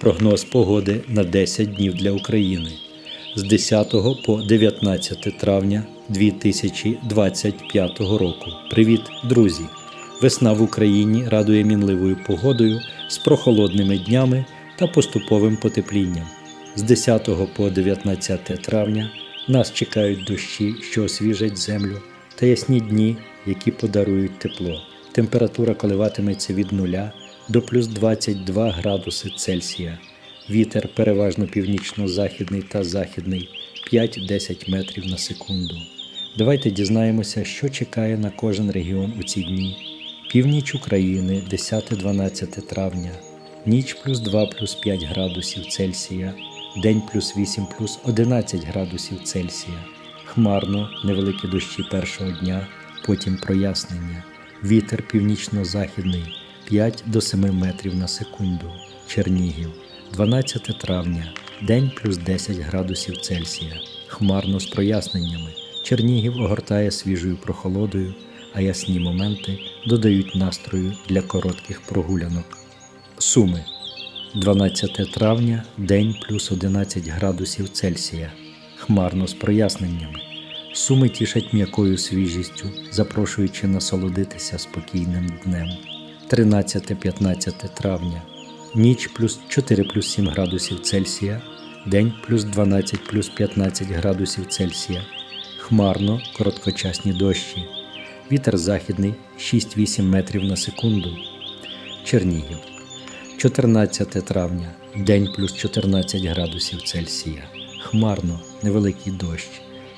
Прогноз погоди на 10 днів для України з 10 по 19 травня 2025 року. Привіт, друзі! Весна в Україні радує мінливою погодою з прохолодними днями та поступовим потеплінням. З 10 по 19 травня нас чекають дощі, що освіжать землю, та ясні дні, які подарують тепло. Температура коливатиметься від 0 до плюс 22 градуси Цельсія. Вітер переважно північно-західний та західний 5-10 метрів на секунду. Давайте дізнаємося, що чекає на кожен регіон у ці дні. Північ України 10-12 травня, ніч плюс 2 плюс 5 градусів Цельсія, день плюс 8 плюс 11 градусів Цельсія. Хмарно, невеликі дощі першого дня, потім прояснення. Вітер північно-західний 5 до 7 метрів на секунду. Чернігів 12 травня, день плюс 10 градусів Цельсія. Хмарно з проясненнями. Чернігів огортає свіжою прохолодою, а ясні моменти додають настрою для коротких прогулянок. Суми 12 травня, день плюс 11 градусів Цельсія. Хмарно з проясненнями. Суми тішать м'якою свіжістю, запрошуючи насолодитися спокійним днем. 13-15 травня. Ніч плюс 4 плюс 7 градусів Цельсія, день плюс 12 плюс 15 градусів Цельсія. Хмарно, короткочасні дощі. Вітер західний 6-8 метрів на секунду. Чернігів. 14 травня. День плюс 14 градусів Цельсія. Хмарно, невеликий дощ.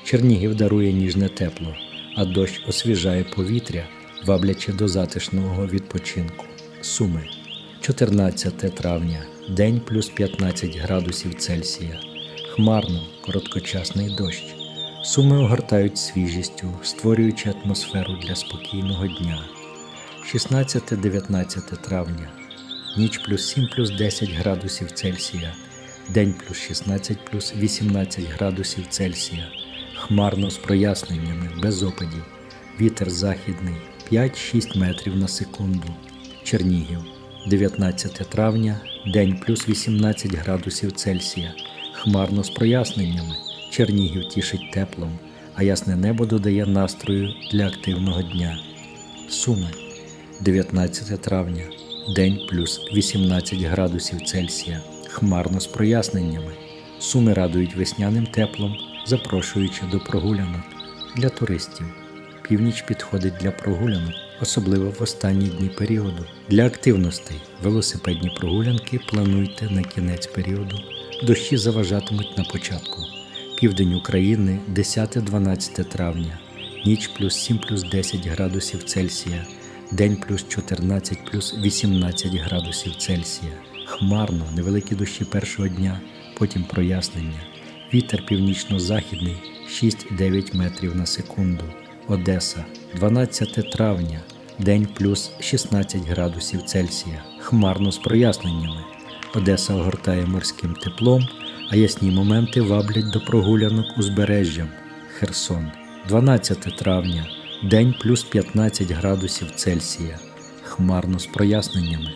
Чернігів дарує ніжне тепло, а дощ освіжає повітря, ваблячи до затишного відпочинку. Суми. 14 травня. День плюс 15 градусів Цельсія. Хмарно, короткочасний дощ. Суми огортають свіжістю, створюючи атмосферу для спокійного дня. 16-19 травня. Ніч плюс 7 плюс 10 градусів Цельсія. День плюс 16 плюс 18 градусів Цельсія. Хмарно з проясненнями, без опадів. Вітер західний 5-6 метрів на секунду. Чернігів. 19 травня, день плюс 18 градусів Цельсія. Хмарно з проясненнями. Чернігів тішить теплом, а ясне небо додає настрою для активного дня. Суми. 19 травня, день плюс 18 градусів Цельсія. Хмарно з проясненнями. Суми радують весняним теплом, запрошуючи до прогулянок для туристів. Північ підходить для прогулянок, особливо в останні дні періоду. Для активностей велосипедні прогулянки плануйте на кінець періоду. Дощі заважатимуть на початку. Південь України 10-12 травня, ніч плюс 7 плюс 10 градусів Цельсія, день плюс 14 плюс 18 градусів Цельсія. Хмарно, невеликі дощі першого дня, потім прояснення. Вітер північно-західний 6-9 метрів на секунду. Одеса 12 травня, день плюс 16 градусів Цельсія. Хмарно з проясненнями. Одеса огортає морським теплом, а ясні моменти ваблять до прогулянок узбережжям. Херсон 12 травня, день плюс 15 градусів Цельсія. Хмарно з проясненнями.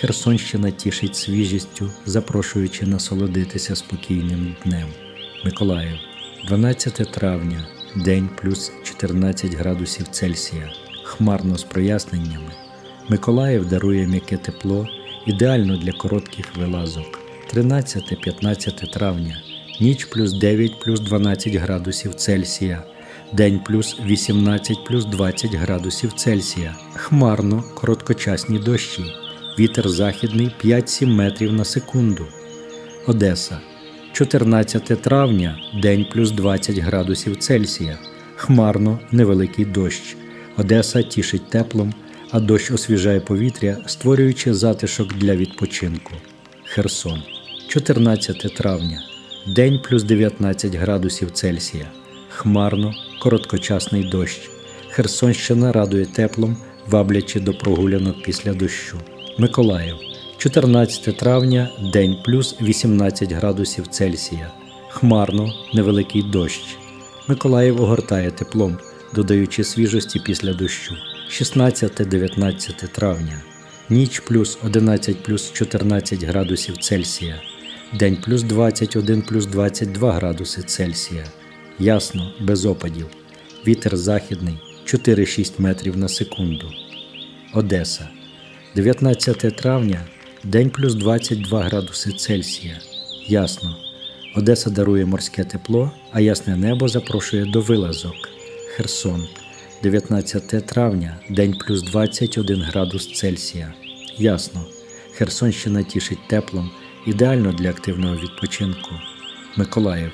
Херсонщина тішить свіжістю, запрошуючи насолодитися спокійним днем. Миколаїв 12 травня, день плюс 14 градусів Цельсія. Хмарно з проясненнями. Миколаїв дарує м'яке тепло, ідеально для коротких вилазок. 13-15 травня, ніч плюс 9 плюс 12 градусів Цельсія, день плюс 18 плюс 20 градусів Цельсія. Хмарно, короткочасні дощі. Вітер західний 5-7 метрів на секунду. Одеса. 14 травня, день плюс 20 градусів Цельсія. Хмарно, невеликий дощ. Одеса тішить теплом, а дощ освіжає повітря, створюючи затишок для відпочинку. Херсон. 14 травня, день плюс 19 градусів Цельсія. Хмарно, короткочасний дощ. Херсонщина радує теплом, ваблячи до прогулянок після дощу. Миколаїв. 14 травня, день плюс 18 градусів Цельсія. Хмарно, невеликий дощ. Миколаїв огортає теплом, додаючи свіжості після дощу. 16-19 травня. ніч плюс 11 плюс 14 градусів Цельсія, день плюс 21 плюс 22 градуси Цельсія. Ясно, без опадів. Вітер західний 4-6 метрів на секунду. Одеса. 19 травня, день плюс 22 градуси Цельсія. Ясно. Одеса дарує морське тепло, а ясне небо запрошує до вилазок. Херсон. 19 травня, день плюс 21 градус Цельсія. Ясно. Херсонщина тішить теплом, ідеально для активного відпочинку. Миколаїв.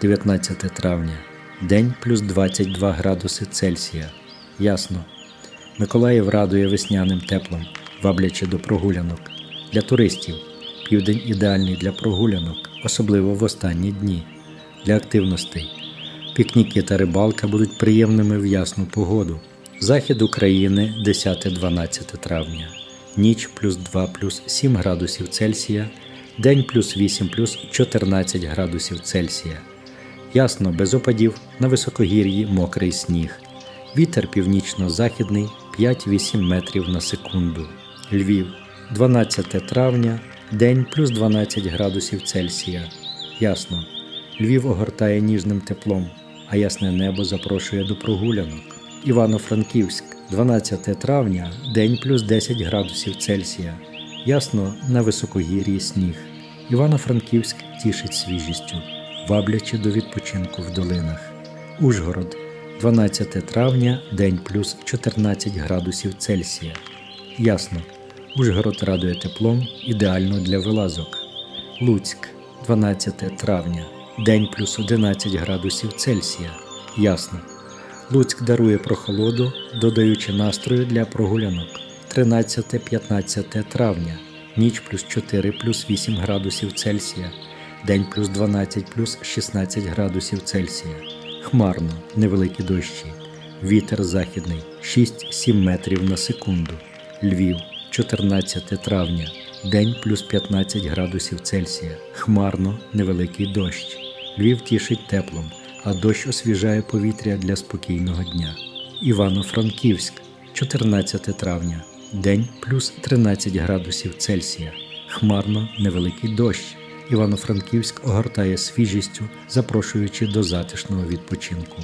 19 травня, день плюс 22 градуси Цельсія. Ясно. Миколаїв радує весняним теплом, ваблячи до прогулянок. Для туристів південь ідеальний для прогулянок, особливо в останні дні. Для активностей пікніки та рибалка будуть приємними в ясну погоду. Захід України 10-12 травня. Ніч плюс 2 плюс 7 градусів Цельсія, день плюс 8 плюс 14 градусів Цельсія. Ясно, без опадів, на високогір'ї мокрий сніг. Вітер північно-західний 5-8 метрів на секунду. Львів, 12 травня, день плюс 12 градусів Цельсія. Ясно. Львів огортає ніжним теплом, а ясне небо запрошує до прогулянок. Івано-Франківськ, 12 травня, день плюс 10 градусів Цельсія. Ясно, на високогір'ї сніг. Івано-Франківськ тішить свіжістю, ваблячи до відпочинку в долинах. Ужгород, 12 травня, день плюс 14 градусів Цельсія. Ясно. Ужгород радує теплом, ідеально для вилазок. Луцьк, 12 травня, день плюс 11 градусів Цельсія. Ясно. Луцьк дарує прохолоду, додаючи настрою для прогулянок. 13-15 травня, ніч плюс 4 плюс 8 градусів Цельсія, день плюс 12 плюс 16 градусів Цельсія. Хмарно, невеликі дощі. Вітер західний 6-7 метрів на секунду. Львів, 14 травня, день плюс 15 градусів Цельсія. Хмарно, невеликий дощ. Львів тішить теплом, а дощ освіжає повітря для спокійного дня. Івано-Франківськ, 14 травня, день плюс 13 градусів Цельсія. Хмарно, невеликий дощ. Івано-Франківськ огортає свіжістю, запрошуючи до затишного відпочинку.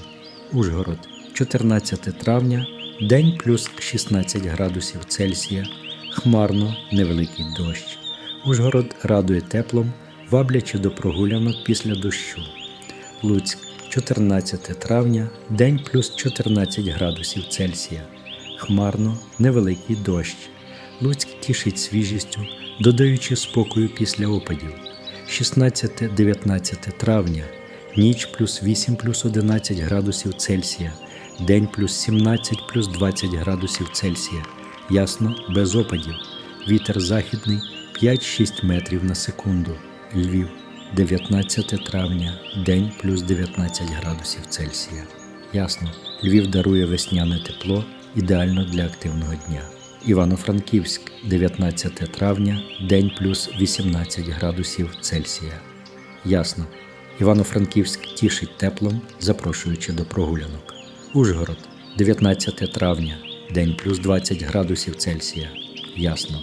Ужгород, 14 травня, день плюс 16 градусів Цельсія. Хмарно, невеликий дощ. Ужгород радує теплом, ваблячи до прогулянок після дощу. Луцьк, 14 травня, день плюс 14 градусів Цельсія. Хмарно, невеликий дощ. Луцьк тішить свіжістю, додаючи спокою після опадів. 16-19 травня, ніч плюс 8 плюс 11 градусів Цельсія, день плюс 17 плюс 20 градусів Цельсія. Ясно, без опадів. Вітер західний 5-6 метрів на секунду. Львів, 19 травня, день плюс 19 градусів Цельсія. Ясно, Львів дарує весняне тепло, ідеально для активного дня. Івано-Франківськ, 19 травня, день плюс 18 градусів Цельсія. Ясно. Івано-Франківськ тішить теплом, запрошуючи до прогулянок. Ужгород, 19 травня, день плюс 20 градусів Цельсія. Ясно.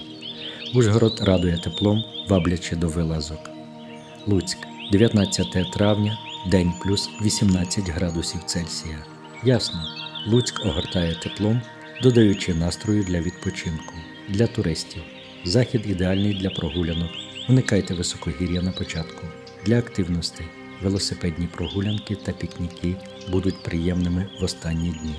Ужгород радує теплом, ваблячи до вилазок. Луцьк, 19 травня, день плюс 18 градусів Цельсія. Ясно. Луцьк огортає теплом, додаючи настрою для відпочинку, для туристів. Захід ідеальний для прогулянок. Уникайте високогір'я на початку. Для активностей велосипедні прогулянки та пікніки будуть приємними в останні дні.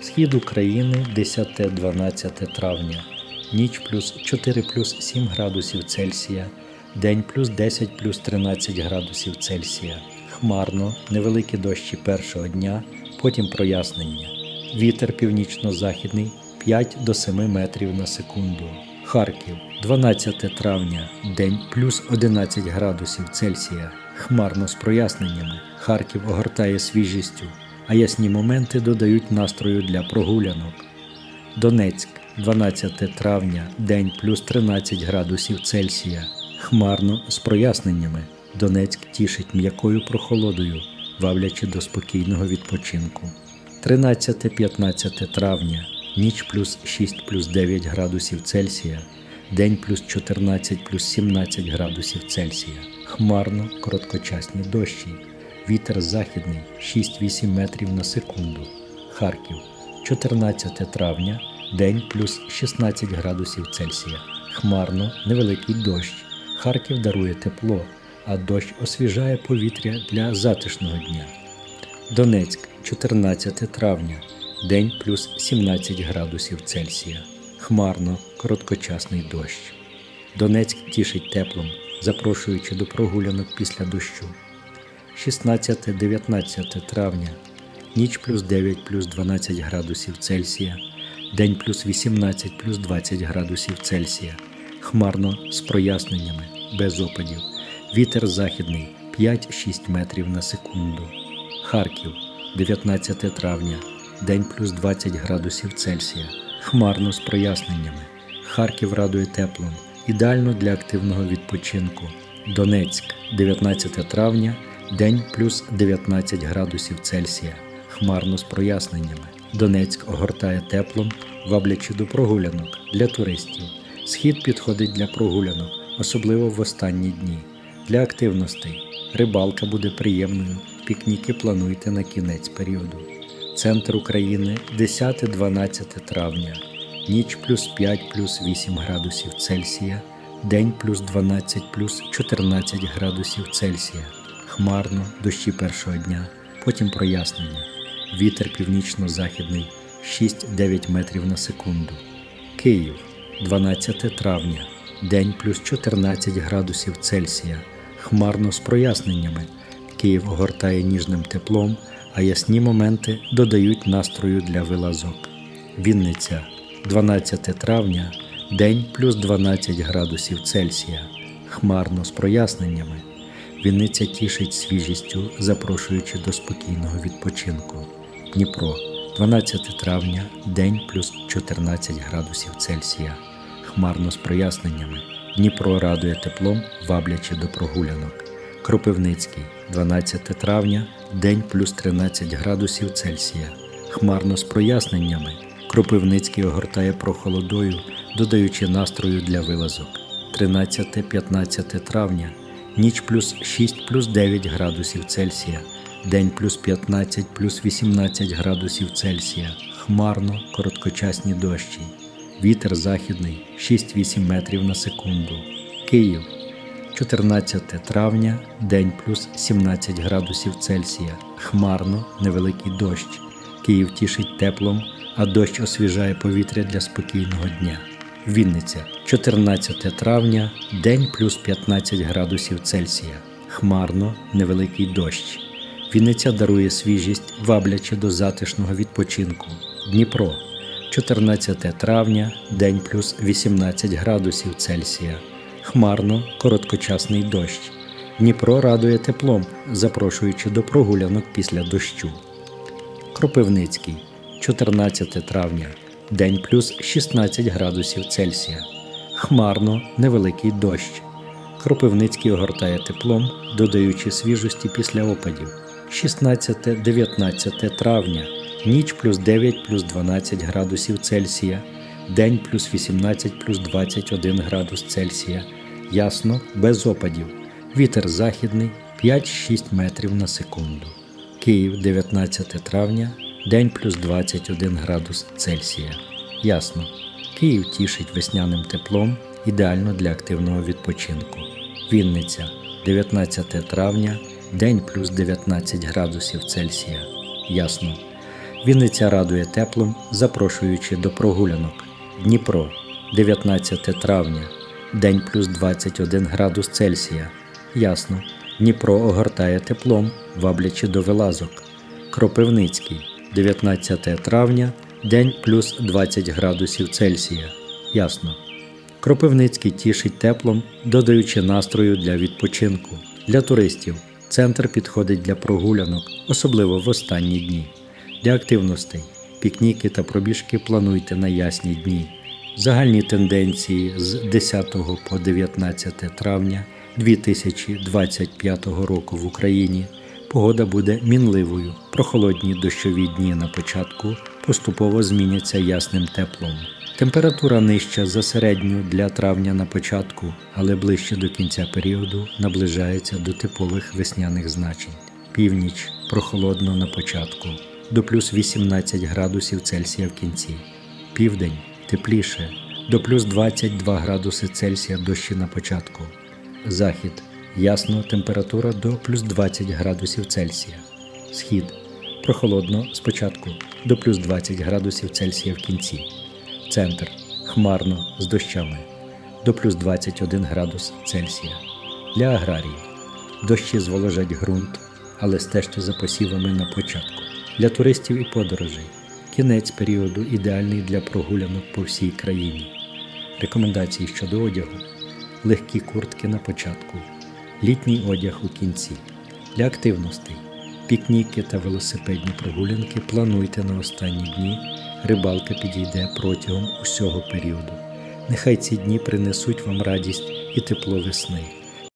Схід України 10-12 травня. Ніч плюс 4 плюс 7 градусів Цельсія. День плюс 10 плюс 13 градусів Цельсія. Хмарно, невеликі дощі першого дня, потім прояснення. Вітер північно-західний 5 до 7 метрів на секунду. Харків, 12 травня, день плюс 11 градусів Цельсія. Хмарно з проясненнями. Харків огортає свіжістю, а ясні моменти додають настрою для прогулянок. Донецьк, 12 травня, день плюс 13 градусів Цельсія. Хмарно з проясненнями. Донецьк тішить м'якою прохолодою, вавлячи до спокійного відпочинку. 13-15 травня, ніч плюс 6 плюс 9 градусів Цельсія, день плюс 14 плюс 17 градусів Цельсія, хмарно, короткочасні дощі, вітер західний 6-8 метрів на секунду, Харків, 14 травня, день плюс 16 градусів Цельсія, хмарно, невеликий дощ, Харків дарує тепло, а дощ освіжає повітря для затишного дня. Донецьк, 14 травня, день плюс 17 градусів Цельсія. Хмарно, короткочасний дощ. Донецьк тішить теплом, запрошуючи до прогулянок після дощу. 16-19 травня, ніч плюс 9 плюс 12 градусів Цельсія, день плюс 18 плюс 20 градусів Цельсія. Хмарно з проясненнями, без опадів. Вітер західний 5-6 метрів на секунду. Харків, 19 травня, день плюс 20 градусів Цельсія. Хмарно з проясненнями. Харків радує теплом, ідеально для активного відпочинку. Донецьк, 19 травня, день плюс 19 градусів Цельсія. Хмарно з проясненнями. Донецьк огортає теплом, ваблячи до прогулянок для туристів. Схід підходить для прогулянок, особливо в останні дні. Для активностей рибалка буде приємною, пікніки плануйте на кінець періоду. Центр України 10-12 травня, ніч плюс 5 плюс 8 градусів Цельсія, день плюс 12 плюс 14 градусів Цельсія, хмарно, дощі першого дня, потім прояснення, вітер північно-західний 6-9 метрів на секунду. Київ, 12 травня, день плюс 14 градусів Цельсія, хмарно з проясненнями. Київ огортає ніжним теплом, а ясні моменти додають настрою для вилазок. Вінниця, 12 травня, день плюс 12 градусів Цельсія, хмарно з проясненнями. Вінниця тішить свіжістю, запрошуючи до спокійного відпочинку. Дніпро, 12 травня, день плюс 14 градусів Цельсія, хмарно з проясненнями. Дніпро радує теплом, ваблячи до прогулянок. Кропивницький, 12 травня, день плюс 13 градусів Цельсія, хмарно з проясненнями. Кропивницький огортає прохолодою, додаючи настрою для вилазок. 13-15 травня, ніч плюс 6 плюс 9 градусів Цельсія, день плюс 15 плюс 18 градусів Цельсія, хмарно, короткочасні дощі. Вітер західний 6-8 метрів на секунду. Київ, 14 травня, день плюс 17 градусів Цельсія. Хмарно, невеликий дощ. Київ тішить теплом, а дощ освіжає повітря для спокійного дня. Вінниця, 14 травня, день плюс 15 градусів Цельсія. Хмарно, невеликий дощ. Вінниця дарує свіжість, ваблячи до затишного відпочинку. Дніпро, 14 травня, день плюс 18 градусів Цельсія. Хмарно, короткочасний дощ. Дніпро радує теплом, запрошуючи до прогулянок після дощу. Кропивницький, 14 травня, день плюс 16 градусів Цельсія. Хмарно, невеликий дощ. Кропивницький огортає теплом, додаючи свіжості після опадів. 16-19 травня, ніч плюс 9 плюс 12 градусів Цельсія, день плюс 18 плюс 21 градус Цельсія. Ясно, без опадів. Вітер західний 5-6 метрів на секунду. Київ, 19 травня, день плюс 21 градус Цельсія. Ясно. Київ тішить весняним теплом, ідеально для активного відпочинку. Вінниця, 19 травня, день плюс 19 градусів Цельсія. Ясно. Вінниця радує теплом, запрошуючи до прогулянок. Дніпро, 19 травня, день плюс 21 градус Цельсія. Ясно. Дніпро огортає теплом, ваблячи до вилазок. Кропивницький, 19 травня, день плюс 20 градусів Цельсія. Ясно. Кропивницький тішить теплом, додаючи настрою для відпочинку. Для туристів центр підходить для прогулянок, особливо в останні дні. Для активностей пікніки та пробіжки плануйте на ясні дні. Загальні тенденції з 10 по 19 травня 2025 року в Україні. Погода буде мінливою, прохолодні дощові дні на початку, поступово зміняться ясним теплом. Температура нижча за середню для травня на початку, але ближче до кінця періоду наближається до типових весняних значень. Північ прохолодно на початку, до плюс 18 градусів Цельсія в кінці. Південь тепліше, до плюс 22 градуси Цельсія дощі на початку. Захід ясно, температура до плюс 20 градусів Цельсія. Схід прохолодно спочатку до плюс 20 градусів Цельсія в кінці. Центр хмарно з дощами до плюс 21 градус Цельсія. Для аграріїв дощі зволожать ґрунт, але стежте за посівами на початку. Для туристів і подорожей кінець періоду ідеальний для прогулянок по всій країні. Рекомендації щодо одягу: легкі куртки на початку, літній одяг у кінці. Для активностей пікніки та велосипедні прогулянки плануйте на останні дні. Рибалка підійде протягом усього періоду. Нехай ці дні принесуть вам радість і тепло весни.